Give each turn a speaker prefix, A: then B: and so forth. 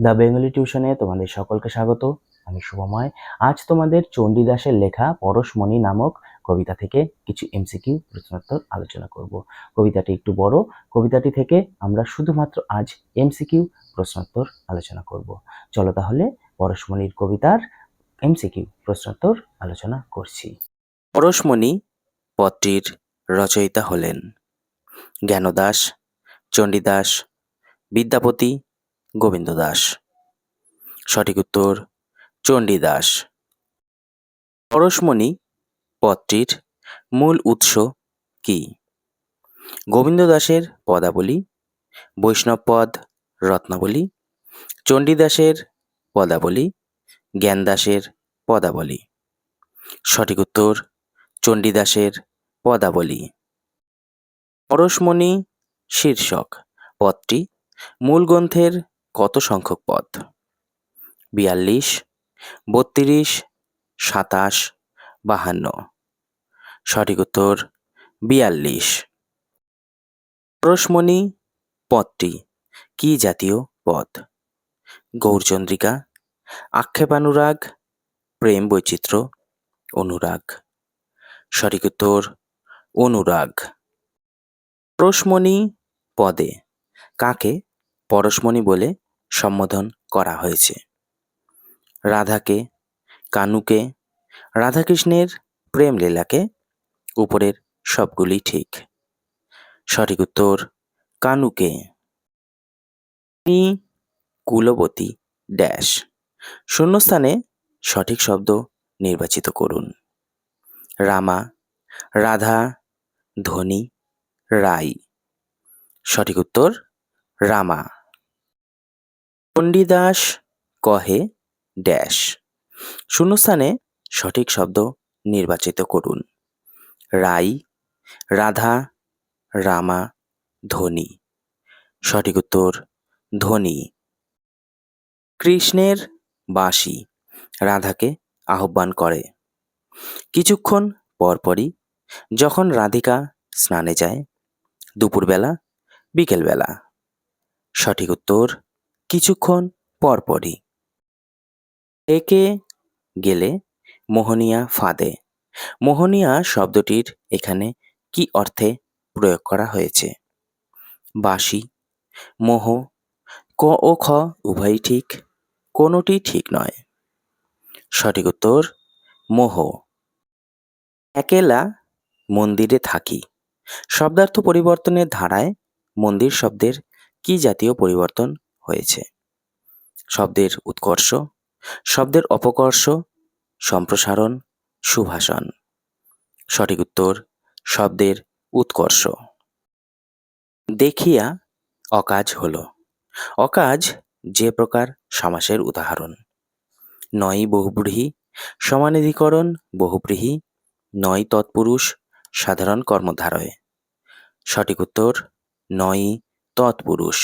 A: The Bengali টিউশনে তোমাদের সকলকে স্বাগত, আমি শুভময়। আজ তোমাদের চণ্ডীদাসের লেখা পরশমণি নামক কবিতা থেকে কিছু এমসিকিউ প্রশ্নোত্তর আলোচনা করব। কবিতাটি একটু বড়, কবিতাটি থেকে আমরা শুধুমাত্র আজ এমসিকিউ প্রশ্নোত্তর আলোচনা করব। চলো তাহলে পরশমণির কবিতার এমসিকিউ প্রশ্নোত্তর আলোচনা করছি। পরশমণি পদটির রচয়িতা হলেন। জ্ঞানদাস, চণ্ডীদাস, বিদ্যাপতি গোবিন্দ দাস। সঠিক উত্তর চণ্ডীদাস পরশমণি পদটির মূল উৎস কি? গোবিন্দ দাসের পদাবলী, বৈষ্ণব পদ, রত্নাবলী চণ্ডীদাসের পদাবলী জ্ঞানদাসের পদাবলী। সঠিক উত্তর চণ্ডীদাসের পদাবলী। পরশমণি শীর্ষক পদটি মূল গ্রন্থের কত সংখ্যক পদ? বিয়াল্লিশ, বত্রিশ, সাতাশ, বাহান্ন। সঠিক উত্তর, বিয়াল্লিশ। পরশমণি পদটি কি জাতীয় পদ? গৌরচন্দ্রিকা, আক্ষেপানুরাগ, প্রেম বৈচিত্র্য, অনুরাগ। সঠিক উত্তর, অনুরাগ। পরশমণি পদে কাকে পরশমণি বলে সম্বোধন করা হয়েছে। রাধাকে, কানুকে, রাধাকৃষ্ণের প্রেম লীলাকে উপরের সবগুলি ঠিক। সঠিক উত্তর, কানুকে। তিনি কুলবতী ড্যাশ। শূন্যস্থানে সঠিক শব্দ নির্বাচিত করুন। রামা, রাধা, ধনী, রাই। সঠিক উত্তর, রামা। চণ্ডীদাস কহে, ড্যাশ। শূন্যস্থানে সঠিক শব্দ নির্বাচিত করুন। রাই, রাধা, রামা, ধনী। সঠিক উত্তর, ধনী। কৃষ্ণের বাঁশি রাধাকে আহ্বান করে। কিছুক্ষণ পরপরই যখন রাধিকা স্নানে যায়, দুপুরবেলা, বিকেলবেলা। সঠিক উত্তর কিছুক্ষণ পরপরই। একে গেলে মোহনিয়া ফাঁদে। মোহনিয়া শব্দটির এখানে কি অর্থে প্রয়োগ করা হয়েছে? বাঁশি। মোহ। ক ও খ উভয়ই ঠিক, কোনোটি ঠিক নয়। সঠিক উত্তর, মোহ। একেলা মন্দিরে থাকি। শব্দার্থ পরিবর্তনের ধারায় মন্দির শব্দের কি জাতীয় পরিবর্তন হয়েছে। শব্দের উৎকর্ষ, শব্দের অপকর্ষ, সম্প্রসারণ, সুভাষণ। সঠিক উত্তর, শব্দের উৎকর্ষ। দেখিয়া অকাজ হল। অকাজ যে প্রকার সমাসের উদাহরণ। নয় বহুব্রীহি, সমানাধিকরণ বহুব্রীহি নয় তৎপুরুষ, সাধারণ কর্মধারয়। সঠিক উত্তর নয় তৎপুরুষ।